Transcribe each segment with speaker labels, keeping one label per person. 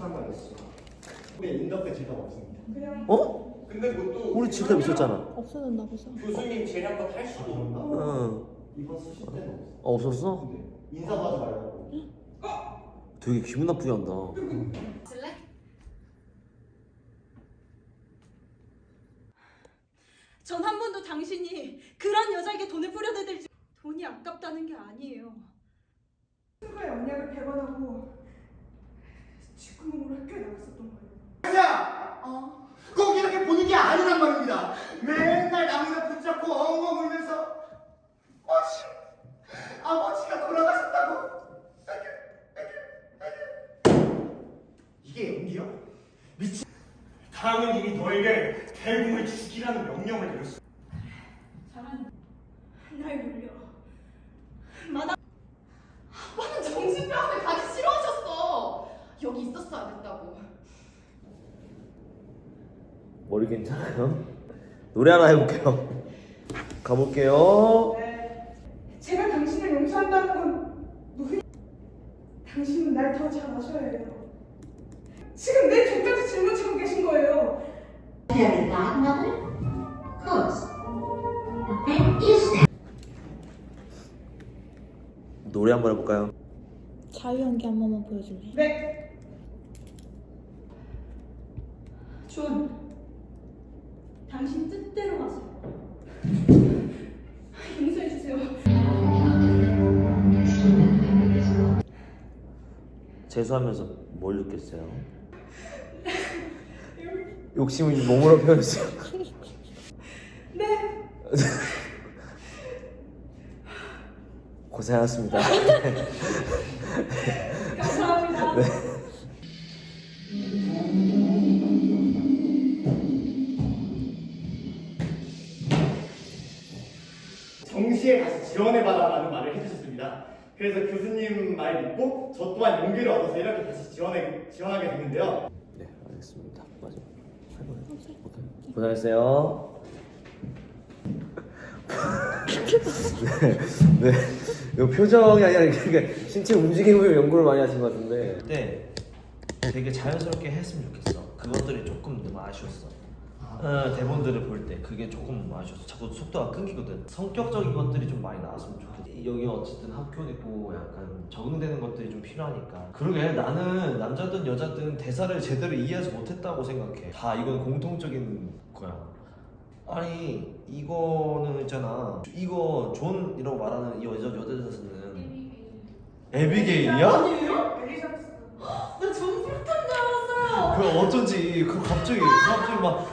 Speaker 1: 상관 있어. 우리 인덕대 지금 없습니다.
Speaker 2: 어?
Speaker 1: 근데 그것도
Speaker 2: 우리 직접 있었잖아.
Speaker 3: 없어졌나 보죠.
Speaker 1: 교수님 재량껏 할 수도 없나?
Speaker 2: 응.
Speaker 1: 이번 수시 때는
Speaker 2: 어, 없었어?
Speaker 1: 없어. 근데 인사도 하지 말라고.
Speaker 2: 되게 기분 나쁘게 한다.
Speaker 4: 쓸래?
Speaker 5: 전 한 번도 당신이 그런 여자에게 돈을 뿌려대들지 돈이 아깝다는 게 아니에요. 친구의 언약을 배반하고 직구멍으로 학교에 나갔었던 거예요.
Speaker 1: 야!
Speaker 4: 어.
Speaker 1: 꼭 이렇게 보는 게 아니란 말입니다. 맨날 남이나 붙잡고 엉엉 울면서 아버지, 아버지가 돌아가셨다고. 이게 연기야? 미친. 당은 이미 너에게 대궁을 죽이라는 명령을 내렸어.
Speaker 5: 잘하는 날 놀려. 마다
Speaker 4: 아빠는 정신병원에 가기 싫어하셨어. 여기 있었어야 됐다고.
Speaker 2: 머리 괜찮아요? 노래 하나 해볼게요. 가볼게요.
Speaker 5: 네. 제가 당신을 용서한다는 건 무슨 당신은 날 더 잘 아셔야 해요. 지금 내 뒤까지 짊어지고 계신 거예요.
Speaker 6: fairy godmother? Close. When is that?
Speaker 2: 노래 한번 해볼까요?
Speaker 3: 자유 연기 한 번만 보여줄래?
Speaker 5: 네. 존, 당신 뜻대로 하세요. 용서해 주세요.
Speaker 2: 재수하면서 뭘 느꼈어요? 욕심을 몸으로 표현했어요.
Speaker 5: 네.
Speaker 2: 고생하셨습니다.
Speaker 5: 감사합니다.
Speaker 1: 정 지원해봐라라는 말을 해주셨습니다. 그래서 교수님 말 믿고 저 또한 용기를 얻어서 이렇게 다시 지원해, 지원하게 됐는데요.
Speaker 2: 네, 알겠습니다. 맞아. 오케이. 고생했어요. 네, 네. 이거 표정이 아니라 그러니까 신체 움직임을 연구를 많이 하신 것 같은데. 네, 되게 자연스럽게 했으면 좋겠어. 그것들이 조금 좀 아쉬웠어. 어, 대본들을 볼 때 그게 조금 아쉬웠어. 자꾸 속도가 끊기거든. 성격적인 것들이 좀 많이 나왔으면 좋겠어. 여기 어쨌든 학교이고 약간 적응되는 것들이 좀 필요하니까. 그러게 나는 남자든 여자든 대사를 제대로 이해하지 못했다고 생각해. 다 이건 공통적인 거야. 아니 이거는 있잖아. 이거 존이라고 말하는 이 여자 여자 대사는 에비게일이야?
Speaker 5: 아니에요? 엘리자베스. 나전 불탄 줄 알았어요.
Speaker 2: 그 어쩐지 그 갑자기 갑자기 막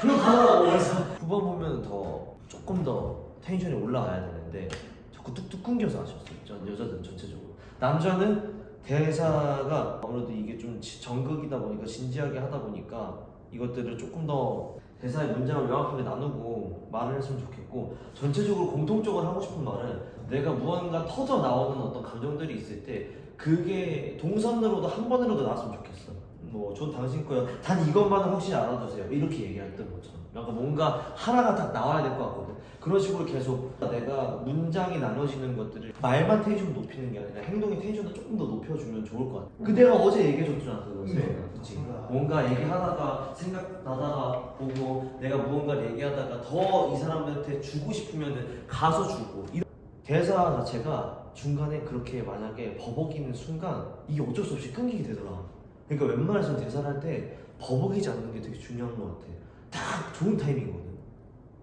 Speaker 2: 그거 그래서 9번 보면 더 조금 더 텐션이 올라가야 되는데 자꾸 뚝뚝 끊겨서 아쉬웠어요. 전 여자들은 전체적으로 남자는 대사가 아무래도 이게 좀 지- 정극이다 보니까 진지하게 하다 보니까 이것들을 조금 더 대사의 문장을 명확하게 나누고 말을 했으면 좋겠고 전체적으로 공통적으로 하고 싶은 말은 내가 무언가 터져 나오는 어떤 감정들이 있을 때 그게 동선으로도 한 번으로도 나왔으면 좋겠어. 뭐, 전 당신 거요. 단 이것만은 확실히 알아두세요. 이렇게 얘기했던 것처럼. 약간 뭔가 하나가 딱 나와야 될 것 같거든. 그런 식으로 계속 내가 문장이 나눠지는 것들을 말만 텐션 높이는 게 아니라 행동의 텐션을 조금 더 높여주면 좋을 것 같아. 그 내가 어제 얘기해줬잖아, 그것을.
Speaker 1: 네.
Speaker 2: 그치. 뭔가 얘기하다가 생각나다가 보고 내가 무언가를 얘기하다가 더 이 사람한테 주고 싶으면은 가서 주고. 이런 대사 자체가 중간에 그렇게 만약에 버벅이는 순간 이게 어쩔 수 없이 끊기게 되더라. 그러니까 웬만해서는 대사를 할 때 버벅이지 않는 게 되게 중요한 것 같아. 딱 좋은 타이밍이거든.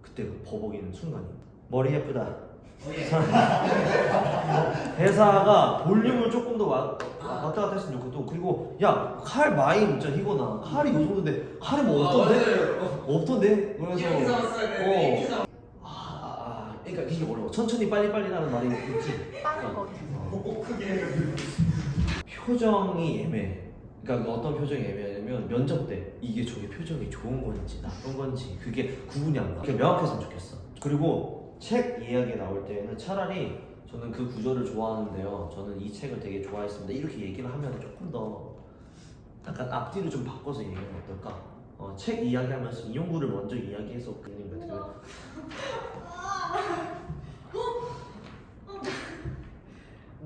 Speaker 2: 그때 그 버벅이는 순간이. 머리 예쁘다. 대사가 볼륨을 조금 더 와, 왔다 갔다 했으면 좋겠고 그리고 야 칼 많이 진짜 희거나 칼이 이 정도인데 칼이 뭐 없던데? 없던데? 그래서 어. 아, 아, 그러니까 이게 어려워. 천천히 빨리빨리 라는 말이 있지.
Speaker 4: 빠른 거.
Speaker 1: 꼭 크게.
Speaker 2: 표정이 애매해. 그러니까 어떤 표정이 애매하냐면 면접 때 이게 저게 표정이 좋은 건지 나쁜 건지 그게 구분이 안 가. 그게 명확했으면 좋겠어. 그리고 책 이야기 나올 때는 차라리 저는 그 구조를 좋아하는데요. 저는 이 책을 되게 좋아했습니다. 이렇게 얘기를 하면 조금 더 약간 앞뒤를 좀 바꿔서 얘기하면 어떨까? 어, 책 이야기하면서 이용구를 먼저 이야기해서 그님 같은 경우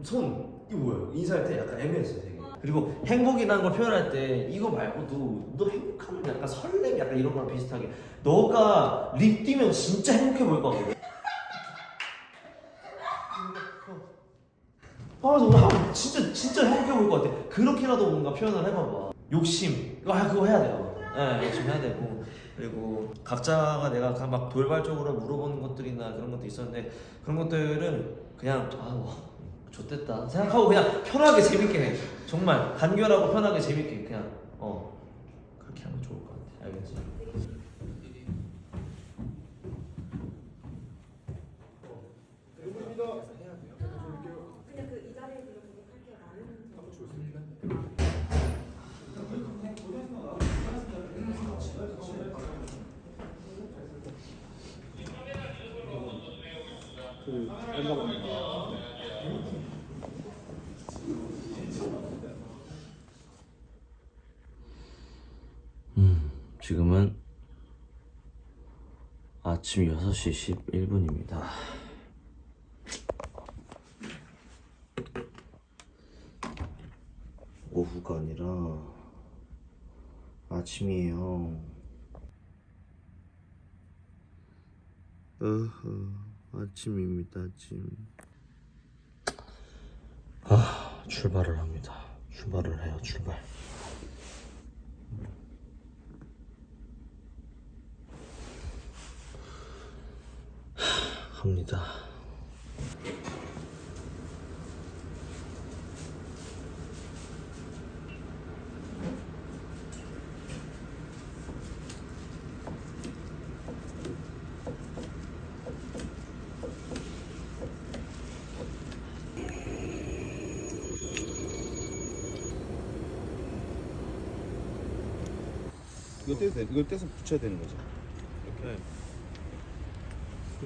Speaker 2: 손 이거 뭐예요? 인사할 때 약간 애매했어요 되게 그리고 행복이라는 걸 표현할 때 이거 말고도 너 행복하면 약간 설렘 약간 이런 거랑 비슷하게 너가 립 띄면 진짜 행복해 보일 것 같거든. 하면서 와 진짜 진짜 행복해 보일 것 같아. 그렇게라도 뭔가 표현을 해봐봐. 욕심 아 그거 해야 돼요. 네, 욕심 해야 되고 그리고 각자가 내가 가- 막 돌발적으로 물어보는 것들이나 그런 것도 있었는데 그런 것들은 그냥 아 뭐 좋댔다 생각하고 그냥 편하게 재밌게 해. 정말 간결하고 편하게 재밌게 그냥 어 그렇게 하면 좋을 것 같아. 알겠지? 음, 지금은 아침 6시 11분입니다. 오후가 아니라 아침이에요. 어허, 아침입니다, 아침. 아, 출발을 합니다. 출발을 해요, 출발. 합니다.
Speaker 7: 이거 돼. 이걸 떼서 붙여야 되는 거죠.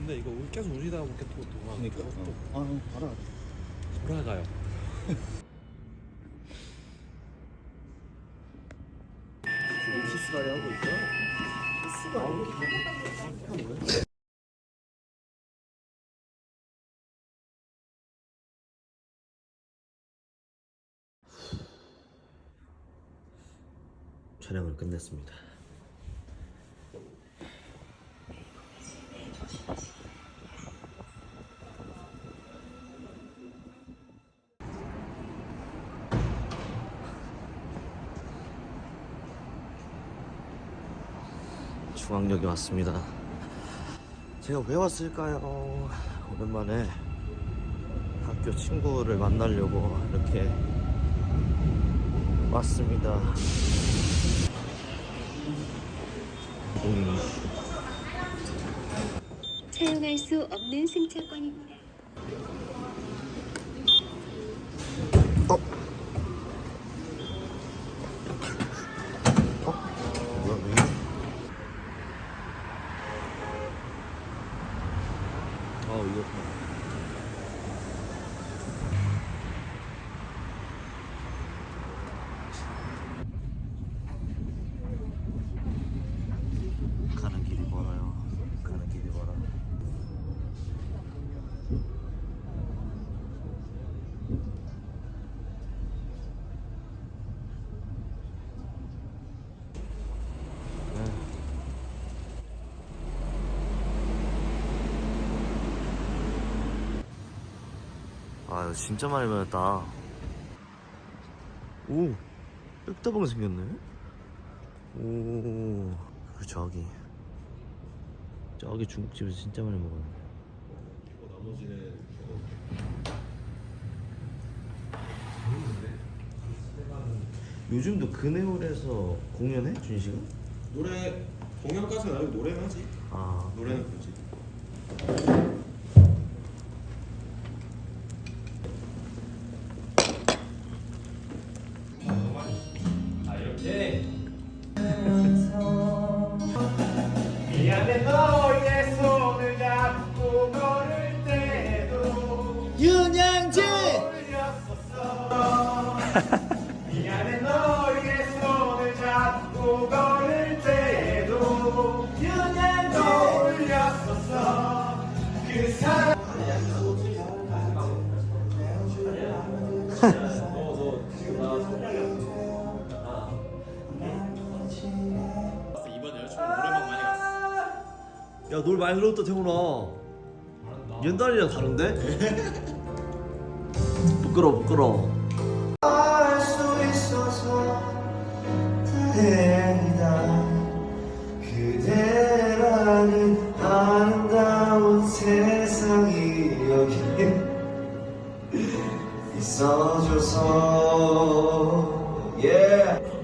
Speaker 8: 네. 근데 이거 계속 우시다 보니까 또 도망
Speaker 7: 그러니까.
Speaker 8: 또
Speaker 7: 어. 아, 알아.
Speaker 8: 돌아가요.
Speaker 7: 키스바리 하고 있어.
Speaker 2: 촬영을 끝냈습니다. 중앙역에 왔습니다. 제가 왜 왔을까요? 오랜만에 학교 친구를 만나려고 이렇게 왔습니다. 음,
Speaker 9: 사용할 수 없는 승차권입니다.
Speaker 2: 뭐야 왜 이래? 아 이거 가는 길이 멀어요 가는 길이 멀어 진짜 많이 변했다 오 흑다방 생겼네 오 그리고 저기 저기 중국집에서 진짜 많이 먹었는데 요즘도 그네홀에서 공연해? 준식아?
Speaker 8: 노래 공연 가서 나중에 노래는 하지.
Speaker 2: 아
Speaker 8: 노래는 그렇지.
Speaker 1: 걸을 때에도
Speaker 2: 유년
Speaker 1: 떠올렸었어 그 사람 야, 노래
Speaker 2: 많이 들었다, 태훈아. 옛날이랑 다른데? 부끄러워, 부끄러워. 세상이 여기 있어줘서 yeah.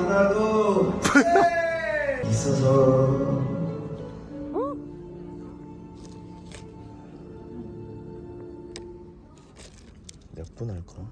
Speaker 2: 만나고 있어서.
Speaker 7: 몇 분할거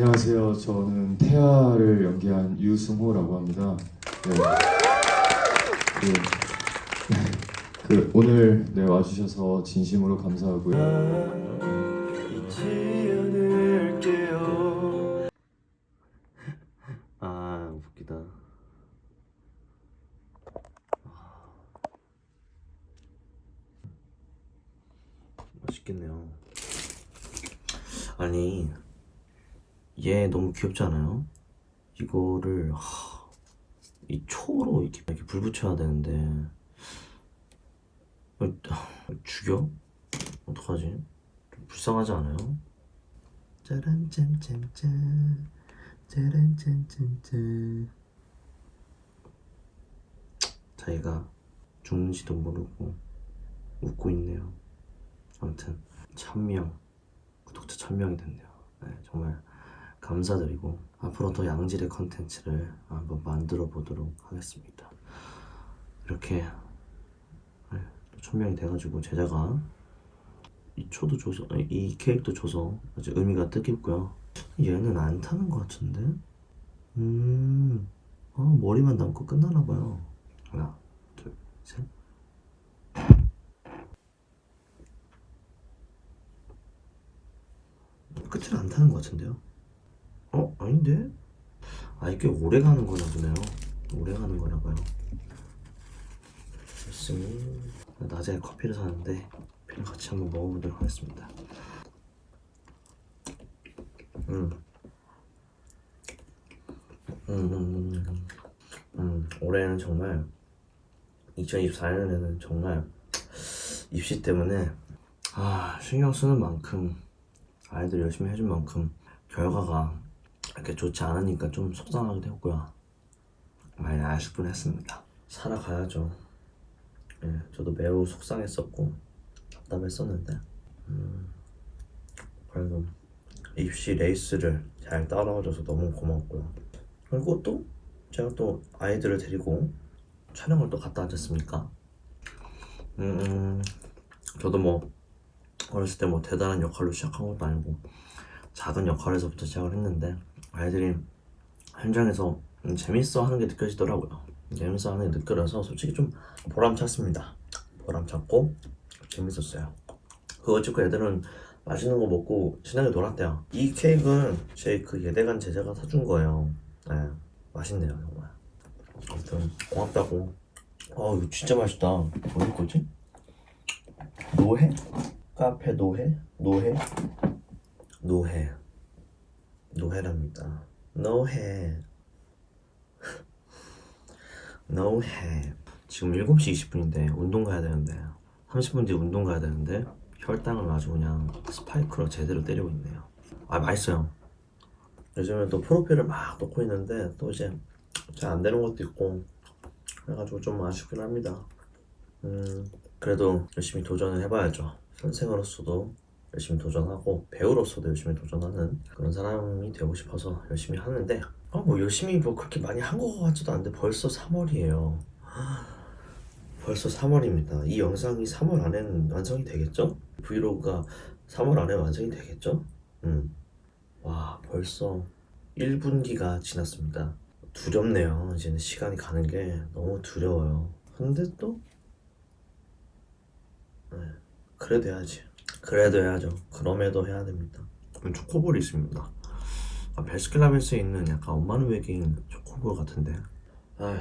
Speaker 10: 안녕하세요. 저는 태아를 연기한 유승호라고 합니다. 네. 그, 그 오늘 네, 와주셔서 진심으로 감사하고요.
Speaker 2: 귀엽지 않아요? 이거를 하, 이 초로 이렇게, 이렇게 불 붙여야 되는데 어, 죽여? 어떡하지? 좀 불쌍하지 않아요? 짜란 짠짠짠 짜란 짠짠짠 자기가 죽는지도 모르고 웃고 있네요 아무튼 천명 구독자 천명이 됐네요 네, 정말 감사드리고 앞으로 더 양질의 컨텐츠를 한번 만들어 보도록 하겠습니다 이렇게 네, 또 천명이 돼가지고 제자가 이 초도 줘서 이 케이크도 줘서 아주 의미가 뜻깊고요. 얘는 안 타는 것 같은데? 음, 아, 머리만 남고 끝나나 봐요. 하나, 둘, 셋. 끝을 안 타는 것 같은데요? 어, 아닌데? 아, 이게 오래 가는 거나 보네요. 오래 가는 거나 봐요. 열심히 낮에 커피를 사는데 그냥 같이 한번 먹어보도록 하겠습니다. 음. 음, 음, 음, 음, 올해는 정말 2024년에는 정말 입시 때문에 아 신경 쓰는 만큼 아이들 열심히 해준 만큼 결과가 이렇게 좋지 않으니까 좀 속상하기도 했고요. 많이 아쉽 긴 했습니다. 살아가야죠. 예, 저도 매우 속상했었고 답답했었는데 음, 그래도 입시 레이스를 잘 따라와줘서 너무 고맙고요. 그리고 또 제가 또 아이들을 데리고 촬영을 또 갔다 음, 음, 저도 뭐 어렸을 때 뭐 대단한 역할로 시작한 것도 아니고 작은 역할에서부터 시작을 했는데 아이들이 현장에서 음, 재밌어 하는 게 느껴지더라고요. 재밌어 하는 게 느껴져서 솔직히 좀 보람찼습니다. 보람찼고 재밌었어요. 그거 찍고 애들은 맛있는 거 먹고 신나게 놀았대요. 이 케이크는 제 그 예대간 제자가 사준 거예요. 네, 맛있네요 정말. 아무튼 고맙다고. 아 이거 진짜 맛있다. 뭐일 거지? 노해? 카페 노해? 노해? 노해 노해랍니다. 노해. 노해. 지금 7시 20분인데 운동 가야 되는데 30분 뒤에 운동 가야 되는데 혈당을 아주 그냥 스파이크로 제대로 때리고 있네요. 아 맛있어요. 요즘에 또 프로필을 막 넣고 있는데 또 이제 잘 안 되는 것도 있고 그래가지고 좀 아쉽긴 합니다. 음 그래도 열심히 도전을 해봐야죠. 선생으로서도 열심히 도전하고 배우로서도 열심히 도전하는 그런 사람이 되고 싶어서 열심히 하는데 아뭐 열심히 뭐 그렇게 많이 한 것 같지도 않은데 벌써 3월이에요. 벌써 3월입니다. 이 영상이 3월 안에는 완성이 되겠죠? 브이로그가 3월 안에 완성이 되겠죠? 음. 와 벌써 1분기가 지났습니다. 두렵네요. 이제는 시간이 가는 게 너무 두려워요. 근데 또 네, 그래도 해야지. 그래도 해야죠. 그럼에도 해야 됩니다. 초코볼이 있습니다. 아, 베스킨라빈스에 있는 약간 엄마는 외계인 초코볼 같은데. 아휴,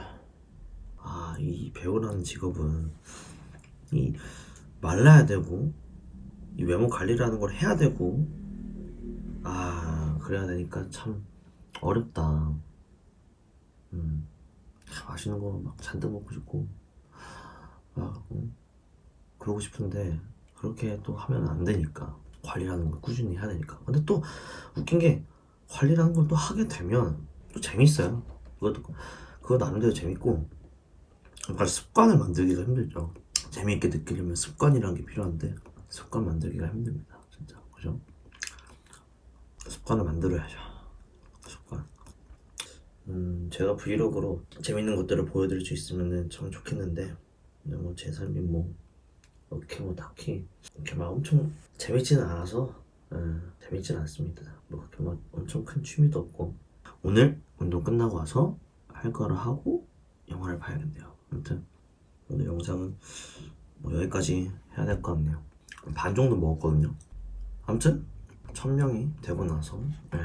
Speaker 2: 아, 이 배우라는 직업은 이 말라야 되고 이 외모 관리라는 걸 해야 되고 아 그래야 되니까 참 어렵다. 음, 맛있는 거 막 잔뜩 먹고 싶고 막 음, 그러고 싶은데 그렇게 또 하면 안 되니까 관리라는 걸 꾸준히 해야 되니까. 근데 또 웃긴 게 관리라는 걸 또 하게 되면 또 재밌어요. 그것도 그거 나름대로 재밌고 그러니까 습관을 만들기가 힘들죠. 재미있게 느끼려면 습관이라는 게 필요한데 습관 만들기가 힘듭니다 진짜. 그죠? 습관을 만들어야죠. 습관. 음 제가 브이로그로 재밌는 것들을 보여드릴 수 있으면 참 좋겠는데 뭐 제 삶이 뭐 이렇게 뭐 딱히 이렇게 막 엄청 재밌지는 않아서 예, 재밌지는 않습니다. 뭐 그렇게 막 엄청 큰 취미도 없고 오늘 운동 끝나고 와서 할 거를 하고 영화를 봐야겠네요. 아무튼 오늘 영상은 뭐 여기까지 해야 될 것 같네요. 반 정도 먹었거든요. 아무튼 천 명이 되고 나서 예,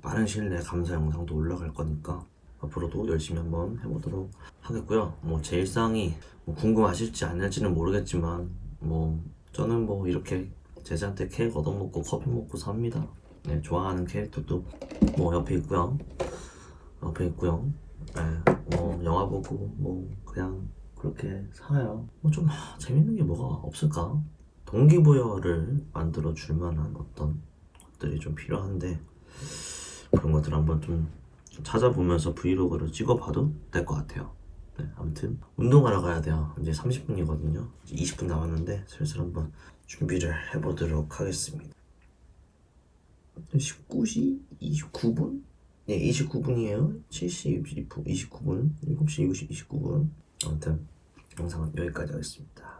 Speaker 2: 빠른 시일 내에 감사 영상도 올라갈 거니까 앞으로도 열심히 한번 해보도록 하겠고요. 뭐 제 일상이 뭐 궁금하실지 아닐지는 모르겠지만 뭐 저는 뭐 이렇게 제자한테 케이크 얻어먹고 커피 먹고 삽니다. 네, 좋아하는 캐릭터도 뭐 옆에 있고요. 옆에 있고요. 네, 뭐 영화 보고 뭐 그냥 그렇게 살아요. 뭐 좀 재밌는 게 뭐가 없을까? 동기부여를 만들어 줄 만한 어떤 것들이 좀 필요한데 그런 것들 한번 좀 찾아보면서 브이로그를 찍어봐도 될 것 같아요. 네, 아무튼 운동하러 가야 돼요. 이제 30분이거든요. 이제 20분 남았는데 슬슬 한번 준비를 해보도록 하겠습니다. 19시 29분? 네, 29분이에요. 7시 29분, 7시 29분. 아무튼 영상은 여기까지 하겠습니다.